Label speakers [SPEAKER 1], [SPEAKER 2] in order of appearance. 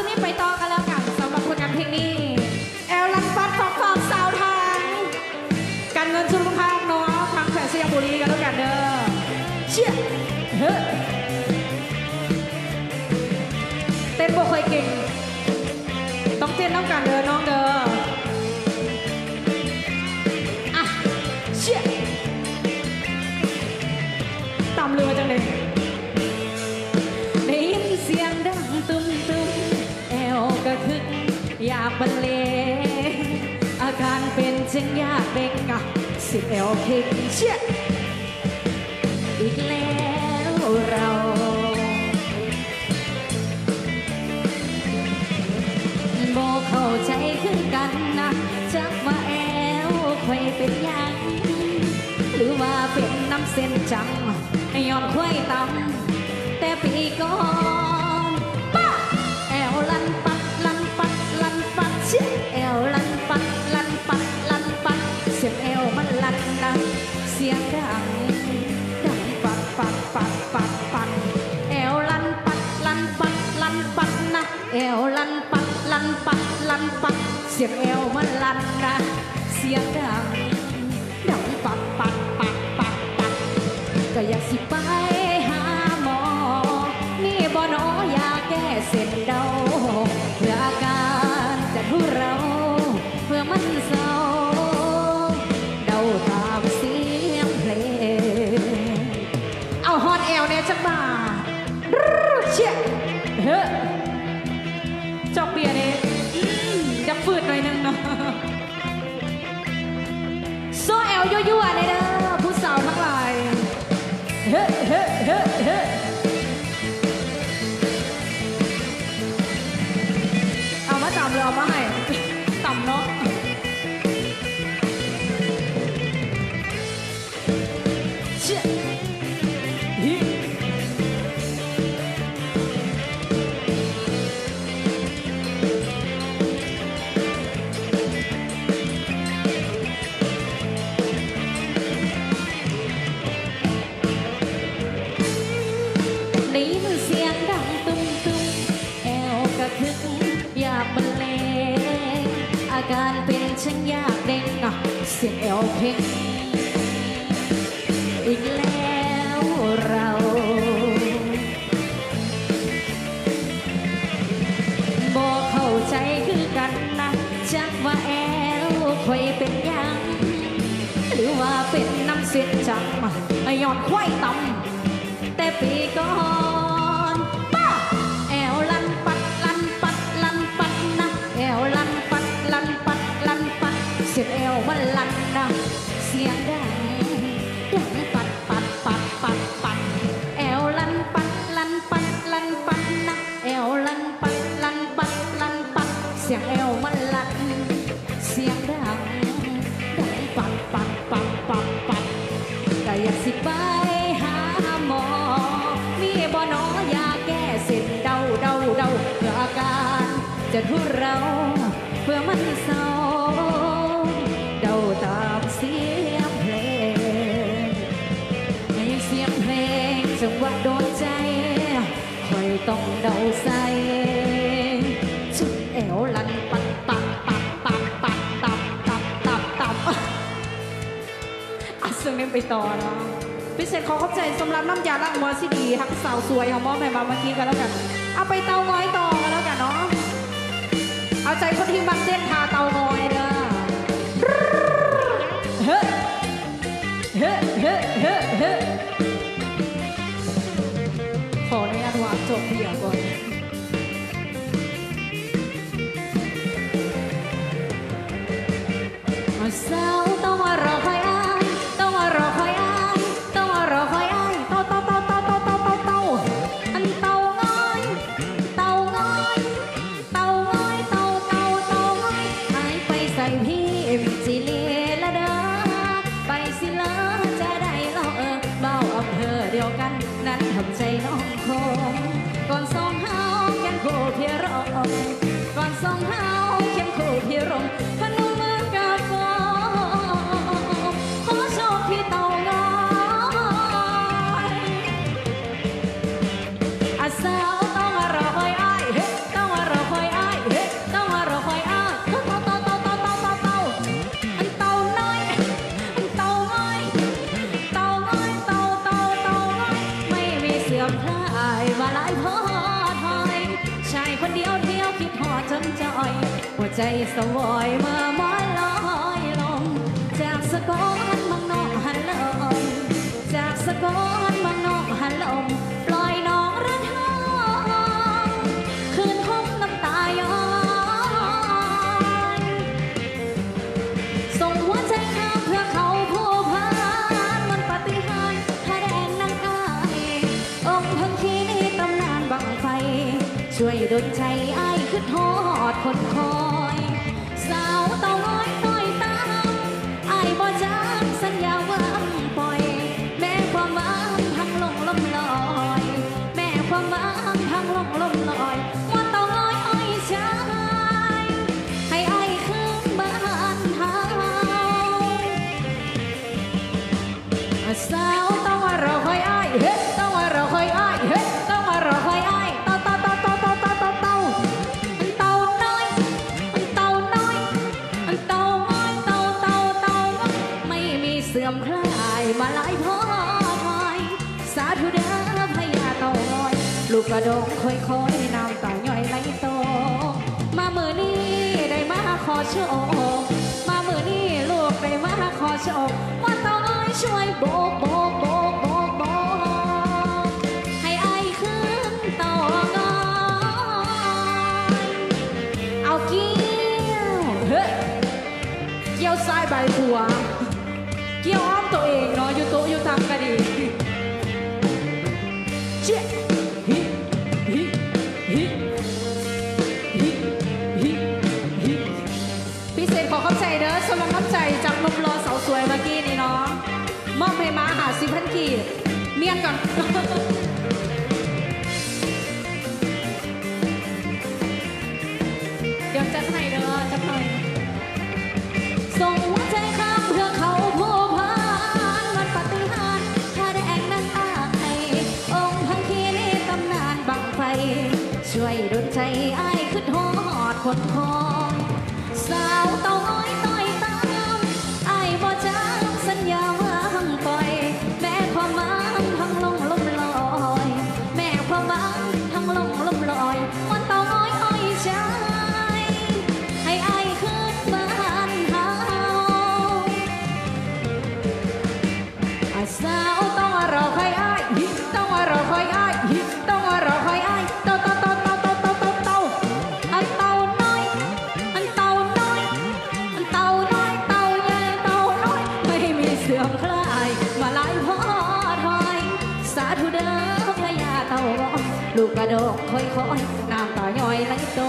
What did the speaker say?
[SPEAKER 1] ชุดนี้ไปต่อกันแล้วกันสำหรับผลงานเพลงนี้แอลลันฟัดของฟองสาวไทยการเงินสุขภาพเนาะทางแขวงสยามบุรีกันแล้วกันเด้อเชี่ยเฮ้เต้นบ่ค่อยเก่ง ต้องเต้นน้ำกันเด้อน้องเด้อ อยากบรรเลงอาการเป็นเช่นอยากเบ่งอะสิบแอวเพลงเชี่ยอีกแล้วเราโบเข้าใจขึ้นกันนะจักว่าแอวใครเป็นยัง หรือว่าเป็นน้ำเส้นจังย้อนควยตำแต่ปีก่อน ปัดลันปัดเสียงแอวมันลั่นนะเสียงดัง ได้ยินเสียงดังตุ้มตุ้มแอวกระทึกอยากบรรเลงอาการเป็นฉันอยากเด้งอะเสียงแอวเพลงอีกแล้วเราบอกเข้าใจคือกันนะจักว่าแอลคอยเป็นยัง หรือว่าเป็นน้ำเสียจังย้อนควายต่ำ vì con ba. Eo lăn bắt lăn bắt lăn bắt na eo lăn bắt lăn bắt lăn bắt xiết eo bắt lăn na xiên đằng đằng bắt bắt bắt bắt bắt eo lăn bắt lăn bắt lăn bắt na eo lăn bắt lăn bắt lăn bắt xiết eo bắt จะทุเราเพื่อมันเศร้าเดาตามเสียงเพลงในเสียงเพลงจังหวะโดนใจคอยต้องเดาใส่ชุดแอวลันปัดปัดปัดปัดปัดตับตับตับตับอะซึ่งเล่นไปต่อเนาะพิเศษขอขอบใจสำหรับน้ำยาล้างหัวที่ดีฮักสาวสวยของมอแม่มาเมื่อกี้กันแล้วกัน เอาไปเตาง้อยต่อ เอาใจคนที่มังเต้นทาเตางอย ดียวกันนั้นทำใจน้องคงก่อนสองเฮายังโคเพียรองก่อนสองเฮายังโคเพียรมพนมมือกั ใจสวอยเมื่อมอนลอยลม จากสะกอนมังนอกหันลมจากสะกอนมังนอกหันลมปล่อยน้องระทองคืนคงน้ำตาย้อนส่งหัวใจข้ามเพื่อเขาผู้พานมันปฏิหารย์พระแดงนางอายองค์พังคีในตำนานบังไฟ ช่วยดลใจไอ้ายขึ้นทอดคนคอ มีเสื่อมคลายมาหลายพ่อคอยสาธุเด้อพญาเต่าลอยลูกกระดงค่อยๆน้ำตาย่อยไหลโต มามือนี้ได้มาขอโชคมามือนี้ลูกได้มาขอโชคว่าเต้างอ้อยช่วยโบกโบ เมียก่อนเดี๋ยวจัดให้เด้อจัดหน่ส่งหัวใจข้ามเพื่อเขาผู้พานมันปฏิหารถ้าแดงนั้นตาไอองค์พังคีในตำนานบังไฟ ช่วยดลใจไอ้ายขึ้นหอดคนคองสาวเต้าอ้อย ลูกกระโดกค่อยๆน้ำตาย้อยไหลโต